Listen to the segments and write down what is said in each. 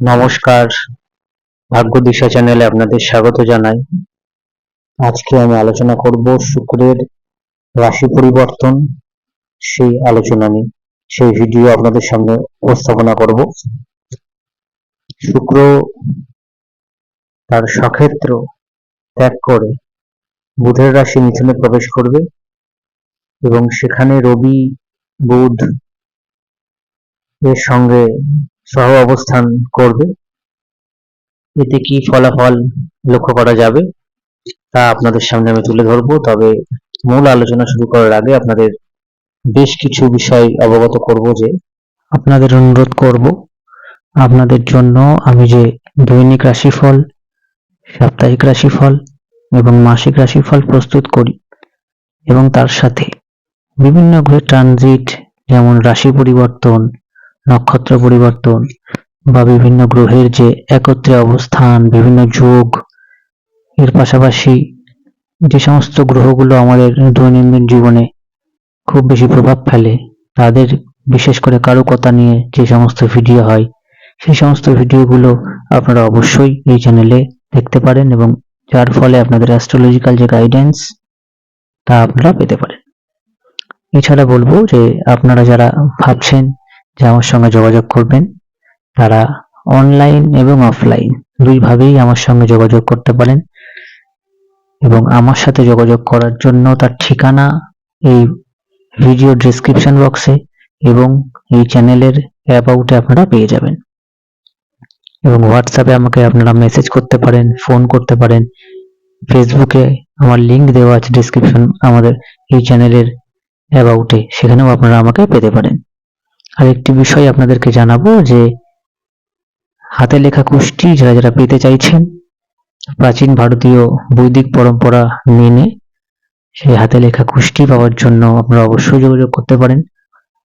নমস্কার। ভাগ্য দিশা চ্যানেলে আপনাদের স্বাগত জানাই। আজকে আমি আলোচনা করব শুক্রের রাশি পরিবর্তন সেই আলোচনা নিয়ে। সেই ভিডিও আপনাদের সামনে উপস্থাপনা করব। শুক্র তার সক্ষেত্র ত্যাগ করে বুধের রাশি মিথুনে প্রবেশ করবে এবং সেখানে রবি, বুধ এর সঙ্গে সহ অবস্থান করবে। এতে কি ফলাফল লক্ষ্য করা যাবে, তা আপনাদের সামনে আমি তুলে ধরবো। তবে মূল আলোচনা শুরু করার আগে আপনাদের বেশ কিছু বিষয় অবগত করব যে আপনাদের অনুরোধ করব, আপনাদের জন্য আমি যে দৈনিক রাশিফল, সাপ্তাহিক রাশিফল এবং মাসিক রাশিফল প্রস্তুত করি এবং তার সাথে বিভিন্ন গ্রহের ট্রানজিট যেমন রাশি পরিবর্তন নক্ষত্র পরিবর্তন বা বিভিন্ন গ্রহের যে একত্রে অবস্থান, বিভিন্ন যোগ, এর পাশাপাশি যে সমস্ত গ্রহগুলো আমাদের দৈনন্দিন জীবনে খুব বেশি প্রভাব ফেলে, তাদের বিশেষ করে কারুকতা নিয়ে যে সমস্ত ভিডিও হয়, সেই সমস্ত ভিডিওগুলো আপনারা অবশ্যই এই চ্যানেলে দেখতে পারেন এবং যার ফলে আপনাদের অ্যাস্ট্রোলজিক্যাল যে গাইডেন্স তা আপনারা পেতে পারেন। এছাড়া বলব যে আপনারা যারা ভাবছেন যে আমার সঙ্গে যোগাযোগ করবেন, তারা অনলাইন এবং অফলাইন দুইভাবেই আমার সঙ্গে যোগাযোগ করতে পারেন এবং আমার সাথে যোগাযোগ করার জন্য তার ঠিকানা এই ভিডিও ডেসক্রিপশন বক্সে এবং এই চ্যানেলের অ্যাবাউটে আপনারা পেয়ে যাবেন। এবং হোয়াটসঅ্যাপে আমাকে আপনারা মেসেজ করতে পারেন ফোন করতে পারেন ফেসবুকে আমার লিংক দেওয়া আছে ডেসক্রিপশন আমাদের এই চ্যানেলের অ্যাবাউটে সেখানেও আপনারা আমাকে পেতে পারেন। আর একটি বিষয় আপনাদেরকে জানাব যে হাতে লেখা কুষ্টি যারা যারা পেতে চাইছেন, প্রাচীন ভারতীয় বৈদিক পরম্পরা মেনে সেই হাতে লেখা কুষ্টি পাওয়ার জন্য আপনারা অবশ্যই যোগাযোগ করতে পারেন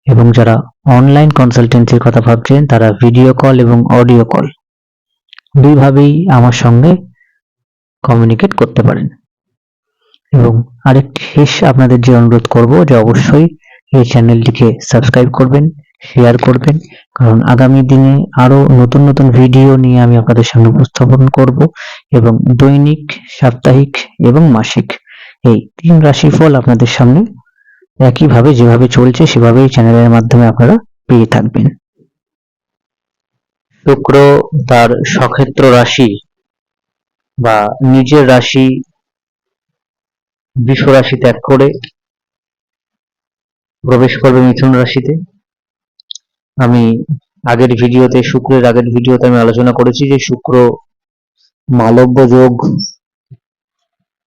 এবং যারা অনলাইন কনসালটেন্সির কথা ভাবছেন, তারা ভিডিও কল এবং অডিও কল দুইভাবেই আমার সঙ্গে কমিউনিকেট করতে পারেন। এবং আরেকটি শেষ আপনাদের যে অনুরোধ করব যে অবশ্যই এই চ্যানেলটিকে সাবস্ক্রাইব করবেন। শেয়ার করবেন। কারণ আগামী দিনে আরও নতুন নতুন ভিডিও নিয়ে আমি আপনাদের সামনে উপস্থাপন করব এবং দৈনিক, সাপ্তাহিক এবং মাসিক এই তিন রাশিফল আপনাদের সামনে একইভাবে যেভাবে চলছে সেভাবেই চ্যানেলের মাধ্যমে আপনারা পেয়ে থাকবেন। শুক্র তার সক্ষেত্র রাশি বা নিজের রাশি বৃষ রাশি ত্যাগ করে প্রবেশ করবে মিথুন রাশিতে। আমি আগের ভিডিওতে, শুক্রের আগের ভিডিওতে আমি আলোচনা করেছি যে শুক্র মালব্য যোগ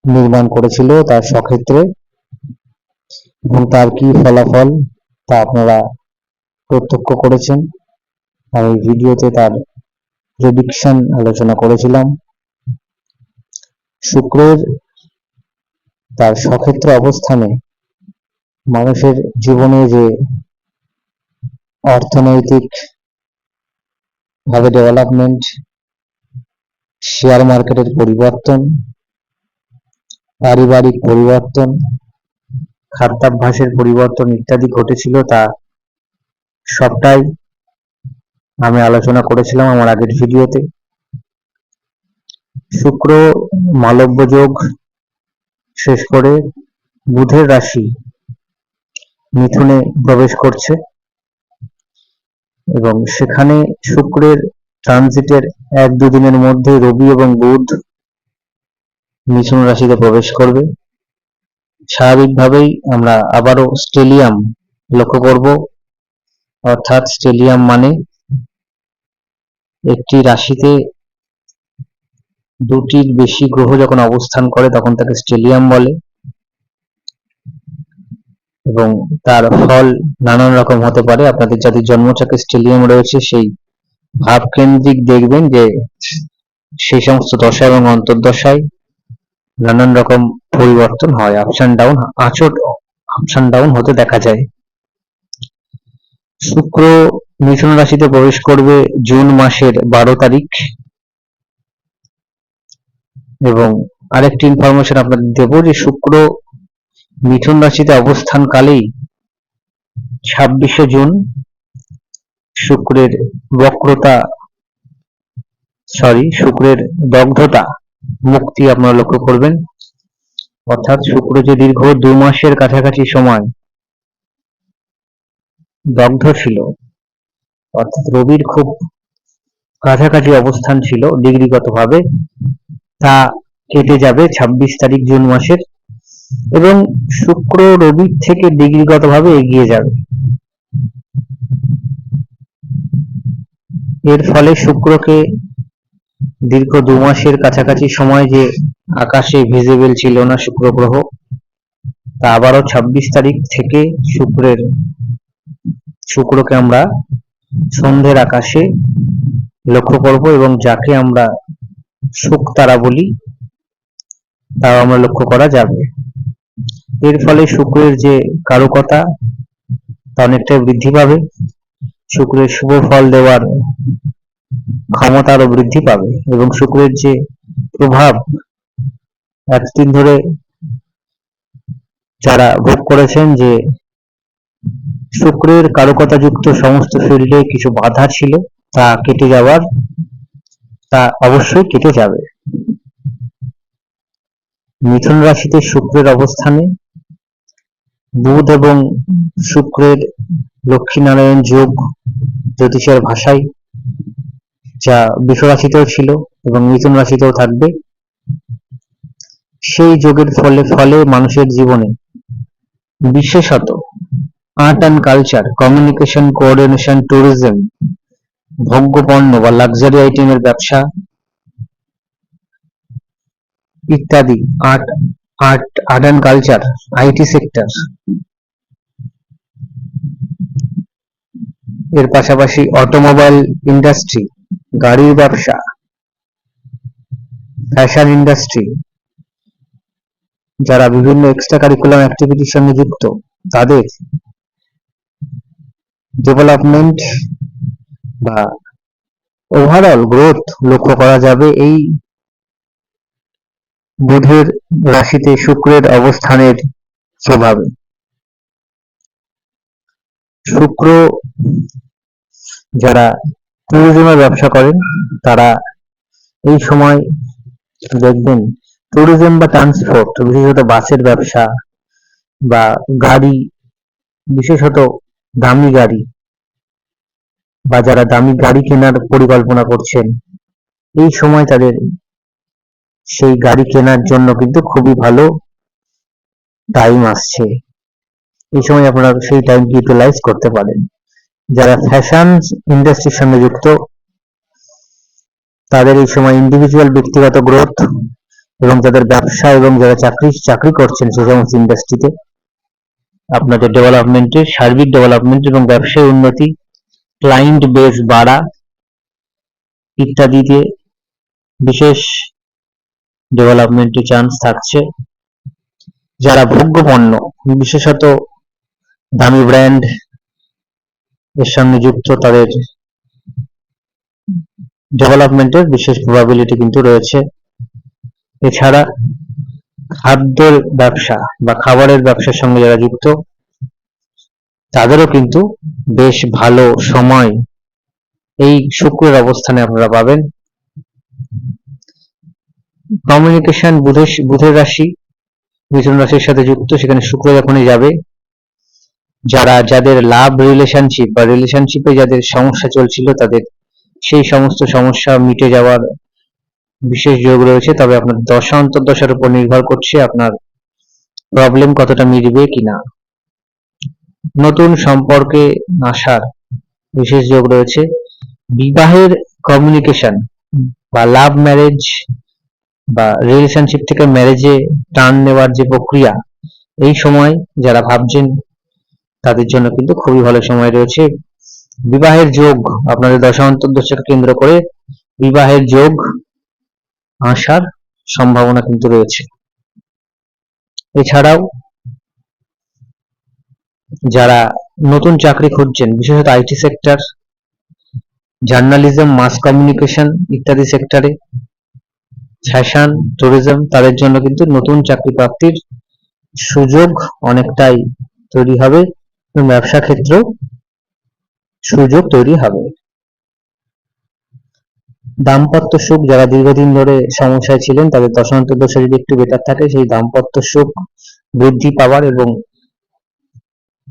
নির্মাণ করেছিল তার সক্ষেত্রে। এবং তার কি ফলাফল তা আপনারা প্রত্যক্ষ করেছেন। আমি ভিডিওতে তার প্রেডিকশন আলোচনা করেছিলাম। শুক্রের তার সক্ষেত্র অবস্থানে মানুষের জীবনে যে অর্থনৈতিক ভাবে ডেভেলপমেন্ট শেয়ার মার্কেটের পরিবর্তন, পারিবারিক পরিবর্তন, খাদ্যাভ্যাসের পরিবর্তন ইত্যাদি ঘটেছিল তা সবটাই আমি আলোচনা করেছিলাম আমার আগের ভিডিওতে। শুক্র মালব্য যোগ শেষ করে বুধের রাশি মিথুনে প্রবেশ করছে। এবং সেখানে শুক্রের ট্রানজিটের এক দুদিনের মধ্যে রবি এবং বুধ মিথুন রাশিতে প্রবেশ করবে। স্বাভাবিকভাবেই আমরা আবারও স্টেলিয়াম লক্ষ্য করব। অর্থাৎ স্টেলিয়াম মানে একটি রাশিতে দুটির বেশি গ্রহ যখন অবস্থান করে, তখন তাকে স্টেলিয়াম বলে। এবং তার ফল নানান রকম হতে পারে। আপনাদের যাদের জন্মচাকে স্টেলিয়াম রয়েছে, সেই ভাবকেন্দ্রিক দেখবেন যে সেই সমস্ত দশা এবং অন্তর্দশায় নানান রকম পরিবর্তন হয়। আপস অ্যান্ড ডাউন আচট আপস অ্যান্ড ডাউন হতে দেখা যায়। শুক্র মিথুন রাশিতে প্রবেশ করবে জুন মাসের বারো তারিখ। এবং আরেকটি ইনফরমেশন আপনাদের দেব যে শুক্র মিথুন রাশিতে অবস্থান কালেই ছাব্বিশে জুন শুক্রের বক্রতা সরি শুক্রের দগ্ধতা মুক্তি আপনারা লক্ষ্য করবেন। অর্থাৎ শুক্র যে দীর্ঘ দু মাসের কাছাকাছি সময় দগ্ধ ছিল, অর্থাৎ রবির খুব কাছাকাছি অবস্থান ছিল ডিগ্রিগতভাবে, তা কেটে যাবে ছাব্বিশ তারিখ জুন মাসের। এবং শুক্র রবির থেকে ডিগ্রিগতভাবে এগিয়ে যাবে। এর ফলে শুক্রকে দীর্ঘ দু মাসের কাছাকাছি সময় যে আকাশে ভিজিবল ছিল না শুক্র গ্রহ, তা আবারও ছাব্বিশ তারিখ থেকে শুক্রের, শুক্রকে আমরা সন্ধ্যের আকাশে লক্ষ্য করব এবং যাকে আমরা শুক তারা বলি, তাও আমরা লক্ষ্য করা যাবে। এর ফলে শুক্রের যে কারকতা, তা অনেকটাই বৃদ্ধি পাবে। শুক্রের শুভ ফল দেওয়ার ক্ষমতা আরও বৃদ্ধি পাবে এবং শুক্রের যে প্রভাব, এতদিন ধরে যারা ভোগ করেছেন যে শুক্রের কারকতাযুক্ত সমস্ত ফিল্ডে কিছু বাধা ছিল, তা কেটে যাওয়ার, তা অবশ্যই কেটে যাবে। মিথুন রাশিতে শুক্রের অবস্থানে বুধ এবং শুক্রের লক্ষ্মীনারায়ণ যোগ জ্যোতিষের ভাষায়, যা বৃষ রাশিতেও ছিল এবং মিথুন রাশিতেও থাকবে। সেই যোগের ফলে ফলে মানুষের জীবনে বিশেষত art and culture communication coordination tourism ভোগ্যপণ্য বা লাক্সারি আইটেমের ব্যবসা ইত্যাদি art art art and culture IT sector এর পাশাপাশি অটোমোবাইল ইন্ডাস্ট্রি গাড়ির ব্যবসা ফ্যাশন ইন্ডাস্ট্রি যারা বিভিন্ন এক্সট্রা কারিকুলাম অ্যাক্টিভিটির সঙ্গে যুক্ত, তাদের ডেভেলপমেন্ট বা ওভারঅল গ্রোথ লক্ষ্য করা যাবে এই বুধের রাশিতে শুক্রের অবস্থানের প্রভাবে শুক্র যারা ট্যুরিজমের ব্যবসা করেন, তারা এই সময় দেখবেন ট্যুরিজম বা ট্রান্সপোর্ট বিশেষত বাসের ব্যবসা বা গাড়ি, বিশেষত দামি গাড়ি বা যারা দামি গাড়ি কেনার পরিকল্পনা করছেন, এই সময় তাদের সেই গাড়ি কেনার জন্য কিন্তু খুবই ভালো টাইম আসছে। এই সময় আপনারা সেই টাইমকে ইউটিলাইজ করতে পারেন। যারা ফ্যাশন ইন্ডাস্ট্রির সঙ্গে যুক্ত, তাদের এই সময় ইন্ডিভিজুয়াল ব্যক্তিগত গ্রোথ এবং তাদের ব্যবসা এবং যারা চাকরি চাকরি করছেন সেই সমস্ত ইন্ডাস্ট্রিতে আপনাদের ডেভেলপমেন্টের সার্বিক ডেভেলপমেন্ট এবং ব্যবসায় উন্নতি ক্লায়েন্ট বেস বাড়া ইত্যাদিতে বিশেষ ডেভেলপমেন্টের চান্স থাকছে। যারা ভোগ্য পণ্য বিশেষত দামি ব্র্যান্ড এর সঙ্গে যুক্ত, তাদের ডেভেলপমেন্টের বিশেষ প্রবাবিলিটি কিন্তু রয়েছে। এছাড়া খাদ্যের ব্যবসা বা খাবারের ব্যবসার সঙ্গে যারা যুক্ত, তাদেরও কিন্তু বেশ ভালো সময় এই শুক্রের অবস্থানে আপনারা পাবেন। কমিউনিকেশন বুধের বুধের রাশি, মিথুন রাশির সাথে যুক্ত, সেখানে শুক্র যখনই যাবে, যারা, যাদের লাভ রিলেশনশিপ বা রিলেশনশিপে যাদের সমস্যা চলছিল, তাদের সেই সমস্ত সমস্যা মিটে যাওয়ার বিশেষ যোগ রয়েছে। তবে আপনার দশা, অন্তর্দশার উপর নির্ভর করছে আপনার প্রবলেম কতটা মিটবে কিনা। নতুন সম্পর্কে আসার বিশেষ যোগ রয়েছে। বিবাহের কমিউনিকেশন বা লাভ ম্যারেজ বা রিলেশনশিপ থেকে ম্যারেজে টার্ন নেওয়ার যে প্রক্রিয়া, এই সময় যারা ভাবছেন, তাদের জন্য কিন্তু খুবই ভালো সময় রয়েছে। বিবাহের যোগ, আপনাদের দশা অন্তর্দশাকে কেন্দ্র করে বিবাহের যোগ আসার সম্ভাবনা কিন্তু রয়েছে। এছাড়াও, যারা নতুন চাকরি খুঁজছেন, বিশেষত IT sector journalism mass communication ইত্যাদি সেক্টরে ফ্যাশন ট্যুরিজম তাদের জন্য কিন্তু নতুন চাকরি প্রাপ্তির সুযোগ অনেকটাই তৈরি হবে ব্যবসা ক্ষেত্রেও সুযোগ তৈরি হবে। দাম্পত্য সুখ, যারা দীর্ঘদিন ধরে সমস্যায় ছিলেন, তাদের দশান্ত দশা যদি একটু বেটার থাকে, সেই দাম্পত্য সুখ বৃদ্ধি পাওয়ার এবং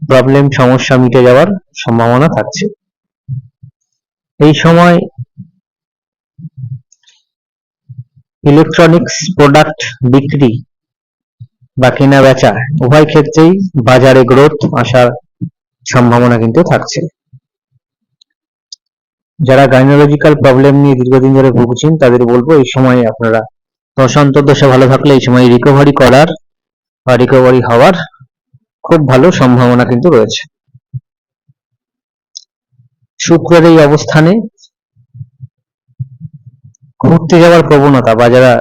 প্রবলেম সমস্যা মিটে যাওয়ার সম্ভাবনা থাকছে। এই সময় ইলেকট্রনিক্স প্রোডাক্ট বিক্রি বা কেনা বেচা উভয় ক্ষেত্রেই বাজারে গ্রোথ আসার সম্ভাবনা কিন্তু থাকছে। যারা গাইনোলজিক্যাল প্রবলেম নিয়ে দীর্ঘদিন ধরে ভুগছেন, তাদের বলব এই সময় আপনারা দশান্তর দশা ভালো থাকলে এই সময় রিকভারি করার বা রিকভারি হওয়ার খুব ভালো সম্ভাবনা কিন্তু রয়েছে। শুক্রের এই অবস্থানে ঘুরতে যাওয়ার প্রবণতা বা যারা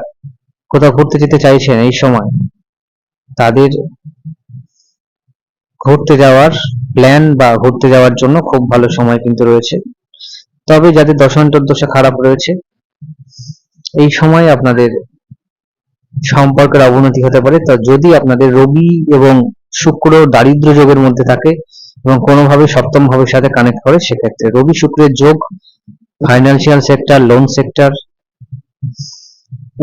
কোথাও ঘুরতে যেতে চাইছেন এই সময়, তাদের ঘুরতে যাওয়ার প্ল্যান বা ঘুরতে যাওয়ার জন্য খুব ভালো সময় কিন্তু রয়েছে। তবে যাদের দশান্তর দশা খারাপ রয়েছে, এই সময় আপনাদের সম্পর্কের অবনতি হতে পারে। তা যদি আপনাদের রবি এবং শুক্র দারিদ্র যোগের মধ্যে থাকে এবং কোনোভাবে সপ্তম ভাবের সাথে কানেক্ট করে, সেক্ষেত্রে রবি শুক্রের যোগ ফাইন্যান্সিয়াল সেক্টর লোন সেক্টর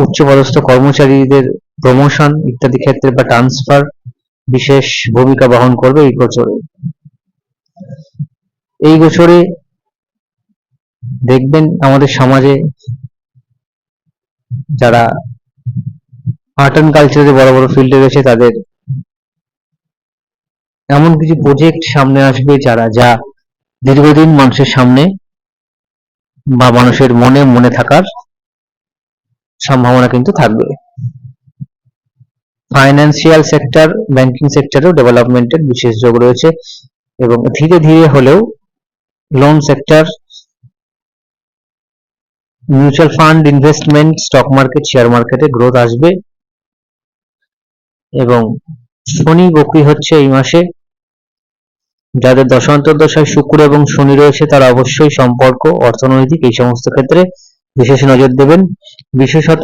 উচ্চপদস্থ কর্মচারীদের প্রমোশন ইত্যাদি ক্ষেত্রে বা ট্রান্সফার বিশেষ ভূমিকা বহন করবে এই গোচরে। এই গোচরে দেখবেন আমাদের সমাজে যারা আর্ট অ্যান্ড কালচারে বড় বড় ফিল্ডে রয়েছে তাদের এমন কিছু প্রজেক্ট সামনে আসবে যারা, যা দীর্ঘদিন মানুষের সামনে বা মানুষের মনে মনে থাকার সম্ভাবনা কিন্তু থাকবে। ফাইন্যান্সিয়াল সেক্টর ব্যাংকিং সেক্টরেও ডেভেলপমেন্টের বিশেষ যোগ রয়েছে এবং ধীরে ধীরে হলেও loan sector mutual fund investment stock market share মার্কেটে গ্রোথ আসবে এবং শনি বকরি হচ্ছে এই মাসে। যাদের দশান্তর দশায় শুক্র এবং শনি রয়েছে তারা অবশ্যই সম্পর্ক, অর্থনৈতিক এই সমস্ত ক্ষেত্রে বিশেষ নজর দেবেন। বিশেষত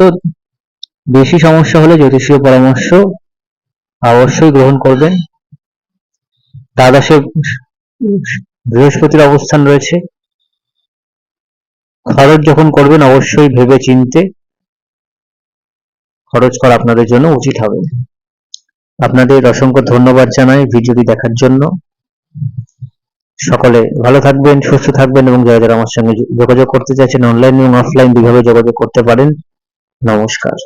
বেশি সমস্যা হলে জ্যোতিষীয় পরামর্শ অবশ্যই গ্রহণ করবেন। দ্বাদশে বৃহস্পতির অবস্থান রয়েছে। খরচ যখন করবেন অবশ্যই ভেবে চিনতে খরচ করা আপনাদের জন্য উচিত হবে। আপনাদের অসংখ্য ধন্যবাদ জানাই ভিডিওটি দেখার জন্য। সকলে ভালো থাকবেন, সুস্থ থাকবেন এবং যারা যারা আমার সঙ্গে যোগাযোগ করতে চাইছেন অনলাইন এবং অফলাইন দুইভাবে যোগাযোগ করতে পারেন, নমস্কার।